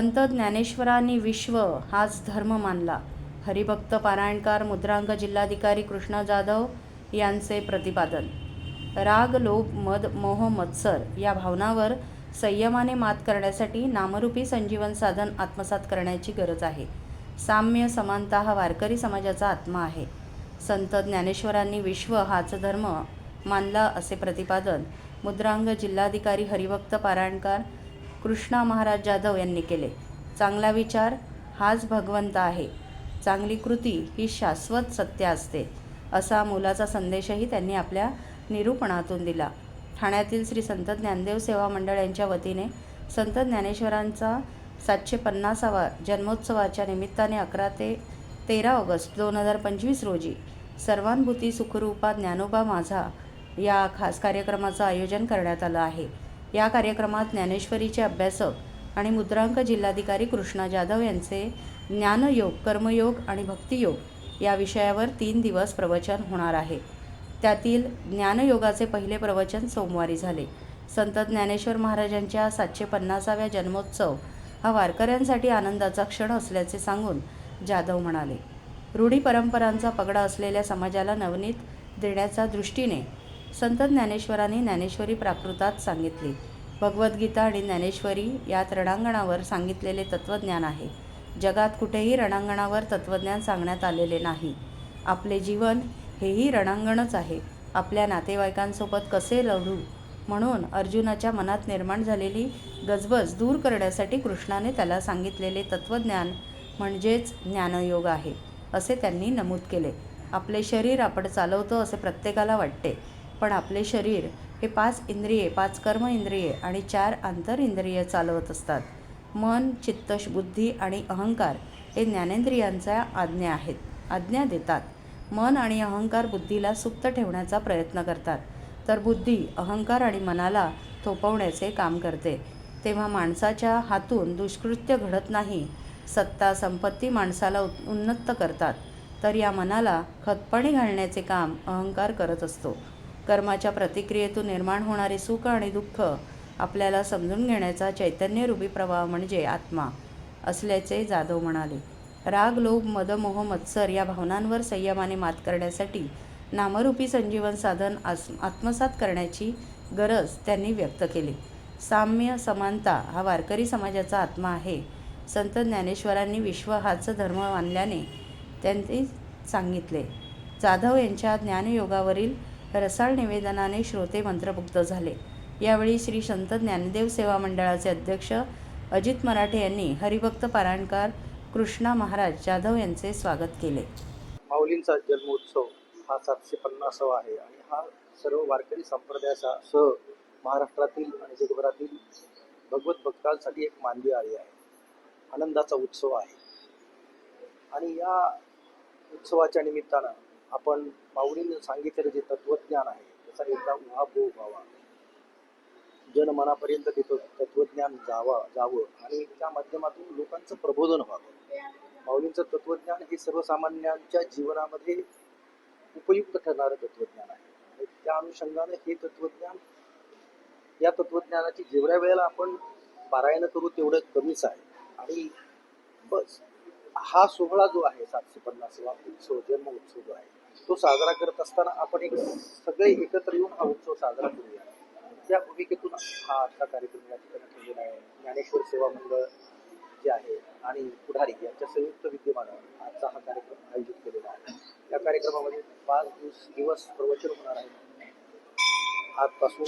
संत ज्ञानेश्वरांनी विश्व हाच धर्म मानला. हरिभक्त पारायणकार मुद्रांक जिल्हाधिकारी कृष्णा जाधव यांचे प्रतिपादन. राग लोभ मद मोह मत्सर या भावनावर संयमाने मात करण्यासाठी नामरूपी संजीवन साधन आत्मसात करण्याची गरज आहे. साम्य समानता हा वारकरी समाजाचा आत्मा आहे. संत ज्ञानेश्वरांनी विश्व हाच धर्म मानला असे प्रतिपादन मुद्रांग जिल्हाधिकारी हरिभक्त पारायणकार कृष्णा महाराज जाधव यांनी केले. चांगला विचार हाच भगवंत आहे. चांगली कृती ही शाश्वत सत्य असते असा मोलाचा संदेशही त्यांनी आपल्या निरूपणातून दिला. ठाण्यातील श्री संत ज्ञानदेव सेवा मंडळ यांच्या वतीने संत ज्ञानेश्वरांचा सातशे पन्नासावा जन्मोत्सवाच्या निमित्ताने अकरा ते तेरा ऑगस्ट दोन हजार पंचवीस रोजी सर्वानुभूती सुखरूपा ज्ञानोबा माझा या खास कार्यक्रमाचं आयोजन करण्यात आलं आहे. या कार्यक्रमात ज्ञानेश्वरीचे अभ्यासक आणि मुद्रांक जिल्हाधिकारी कृष्णा जाधव यांचे ज्ञानयोग कर्मयोग आणि भक्तियोग या विषयावर तीन दिवस प्रवचन होणार आहे. त्यातील ज्ञानयोगाचे पहिले प्रवचन सोमवारी झाले. संत ज्ञानेश्वर महाराजांच्या सातशे पन्नासाव्या जन्मोत्सव हा वारकऱ्यांसाठी आनंदाचा क्षण असल्याचे सांगून जाधव म्हणाले. रूढी परंपरांचा पगडा असलेल्या समाजाला नवनीत देण्याच्या दृष्टीने संत ज्ञानेश्वरांनी ज्ञानेश्वरी प्राकृतात सांगितली. भगवद्गीता आणि ज्ञानेश्वरी यात रणांगणावर सांगितलेले तत्त्वज्ञान आहे. जगात कुठेही रणांगणावर तत्त्वज्ञान सांगण्यात आलेले नाही. आपले जीवन हेही रणांगणच आहे. आपल्या नातेवाईकांसोबत कसे लढू? म्हणून अर्जुनाच्या मनात निर्माण झालेली गजबज दूर करण्यासाठी कृष्णाने त्याला सांगितलेले तत्त्वज्ञान म्हणजेच ज्ञानयोग आहे असे त्यांनी नमूद केले. आपले शरीर आपण चालवतो असे प्रत्येकाला वाटते. पण आपले शरीर हे पाच इंद्रिये पाच कर्म इंद्रिये आणि चार आंतर इंद्रिये चालवत असतात. मन चित्त बुद्धी आणि अहंकार हे ज्ञानेंद्रियांच्या आज्ञा आहेत. आज्ञा देतात. मन आणि अहंकार बुद्धीला सुप्त ठेवण्याचा प्रयत्न करतात. तर बुद्धी अहंकार आणि मनाला थोपवण्याचे काम करते. तेव्हा माणसाच्या हातून दुष्कृत्य घडत नाही. सत्ता संपत्ती माणसाला उन्नत करतात. तर या मनाला खतपाणी घालण्याचे काम अहंकार करत असतो. कर्माच्या प्रतिक्रियेतून निर्माण होणारे सुख आणि दुःख आपल्याला समजून घेण्याचा चैतन्यरूपी प्रवाह म्हणजे आत्मा असल्याचे जाधव म्हणाले. राग लोभ मदमोह मत्सर या भावनांवर संयमाने मात करण्यासाठी नामरूपी संजीवन साधन आस आत्मसात करण्याची गरज त्यांनी व्यक्त केली. साम्य समानता हा वारकरी समाजाचा आत्मा आहे. संत ज्ञानेश्वरांनी विश्व हाच धर्म मानल्याने त्यांनी सांगितले. जाधव यांच्या ज्ञानयोगावरील रसाळ निवेदनाने श्रोते मंत्रमुग्ध झाले. यावेळी श्री संत ज्ञानदेव सेवा मंडळाचे अध्यक्ष अजित मराठे यांनी हरिभक्त पारायणकार कृष्णा महाराज जाधव यांचे स्वागत केले. माऊलींचा जन्मोत्सव हा सातशे पन्नासावा आहे आणि हा सर्व वारकरी संप्रदायाचा सह महाराष्ट्रातील आणि जगभरातील भगवत भक्तांसाठी एक मानवी आली आहे. आनंदाचा उत्सव आहे. आणि या उत्सवाच्या निमित्तानं आपण माऊलींनी सांगितलेलं जे तत्वज्ञान आहे त्याचा एकदा उहापोह व्हावा. जनमनापर्यंत ते तत्वज्ञान जावा जावं आणि त्या माध्यमातून लोकांचं प्रबोधन व्हावं. माऊलींचं तत्वज्ञान हे सर्वसामान्यांच्या जीवनामध्ये उपयुक्त ठरणारं तत्वज्ञान आहे. आणि त्या अनुषंगाने हे तत्वज्ञान या तत्वज्ञानाची जेवढ्या वेळेला आपण पारायण करू तेवढं कमीच आहे. आणि बस हा सोहळा जो आहे सातशे पन्नासवा उत्सव जन्म उत्सव जो आहे तो साजरा करत असताना आपण एक सगळे एकत्र येऊन हा उत्सव साजरा करूया. त्या भूमिकेतून हा आजचा कार्यक्रम या ठिकाणी ठेवलेला आहे. ज्ञानेश्वर सेवा मंडळ जे आहे आणि पुढारी यांच्या संयुक्त विद्यमानं आजचा हा कार्यक्रम आयोजित केलेला आहे. या कार्यक्रमामध्ये पाच दिवस दिवस प्रवचन होणार आहे. आजपासून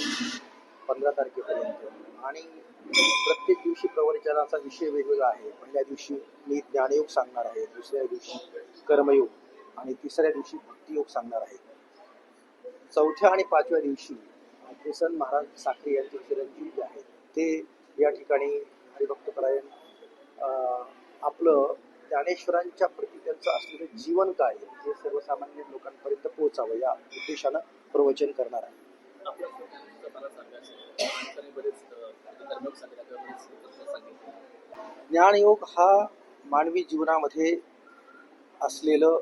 पंधरा तारखेपर्यंत. आणि प्रत्येक दिवशी प्रवचनाचा विषय वेगवेगळा आहे. पहिल्या दिवशी मी ज्ञानयोग सांगणार आहे. दुसऱ्या दिवशी कर्मयोग. आणि तिसऱ्या दिवशी भक्तियोग सांगणार आहे. चौथ्या आणि पाचव्या दिवशी किसन महाराज साखरे यांचे चिरंजीव जे आहेत ते या ठिकाणी हरिभक्तपरायण अं, आपलं ज्ञानेश्वरांच्या प्रती त्यांचं असलेलं जीवन काय आहे, हे सर्वसामान्य लोकांपर्यंत पोहोचावं या उद्देशानं प्रवचन करणार आहे. ज्ञानयोग हा मानवी जीवनामध्ये असलेलं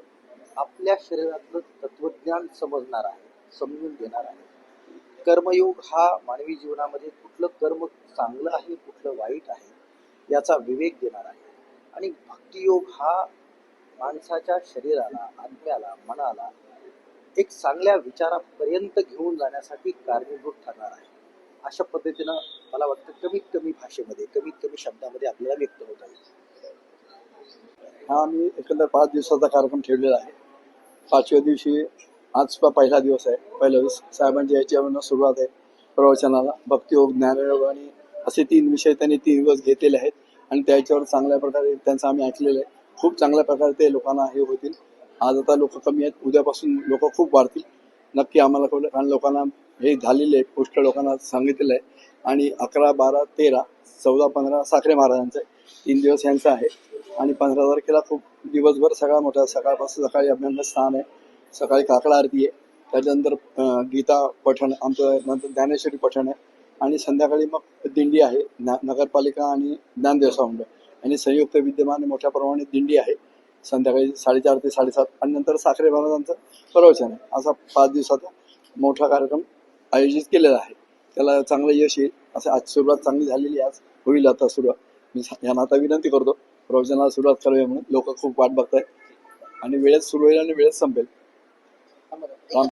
आपल्या शरीरातलं तत्वज्ञान समजणार आहे समजून देणार आहे. कर्मयोग हा मानवी जीवनामध्ये कुठलं कर्म चांगलं आहे कुठलं वाईट आहे याचा विवेक देणार आहे. आणि भक्तियोग हा माणसाच्या शरीराला आत्म्याला मनाला एक चांगल्या विचारापर्यंत घेऊन जाण्यासाठी कारणीभूत ठरणार आहे. अशा पद्धतीनं मला वाटतं कमीत कमी भाषेमध्ये कमीत कमी शब्दामध्ये आपल्याला व्यक्त होता येईल. हा मी एकंदर पाच दिवसाचा कार्यक्रम ठेवलेला आहे. पाचव्या दिवशी आज पहिला दिवस आहे. पहिल्या दिवस साहेबांच्या याच्यावरनं सुरुवात आहे. प्रवचनाला भक्तियोग ज्ञानयोग आणि असे तीन विषय त्यांनी तीन दिवस घेतलेले आहेत. आणि त्याच्यावर चांगल्या प्रकारे त्यांचं आम्ही ऐकलेलं आहे. खूप चांगल्या प्रकारे ते लोकांना हे होतील. आज आता लोक कमी आहेत. उद्यापासून लोक खूप वाढतील. नक्की आम्हाला कळलं. कारण लोकांना हे झालेले आहे. पुष्ट लोकांना सांगितलेलं आहे. आणि अकरा बारा तेरा चौदा पंधरा साखरे महाराजांचं आहे. तीन दिवस यांचं आहे. आणि पंधरा तारखेला खूप दिवसभर सगळा मोठा सकाळपासून सकाळी अभिनंदन स्थान आहे. सकाळी काकडा आरती आहे. त्याच्यानंतर गीता पठण आमचं नंतर ज्ञानेश्वरी पठण आहे. आणि संध्याकाळी मग दिंडी आहे. नगरपालिका आणि ज्ञानदेव मंडळ आणि संयुक्त विद्यमान मोठ्या प्रमाणात दिंडी आहे. संध्याकाळी साडेचार ते साडेसात आणि नंतर साखरे महाराजांचं प्रवचन आहे. असा पाच दिवसाचा मोठा कार्यक्रम आयोजित केलेला आहे. त्याला चांगलं यश येईल. असं आज सुरुवात चांगली झालेली आहे. आज होईल आता सुरुवात. मी सा- यांना आता विनंती करतो. प्रवचनाला सुरुवात करावी म्हणून लोक खूप वाट बघतायत. आणि वेळेत सुरू होईल आणि वेळेत संपेल.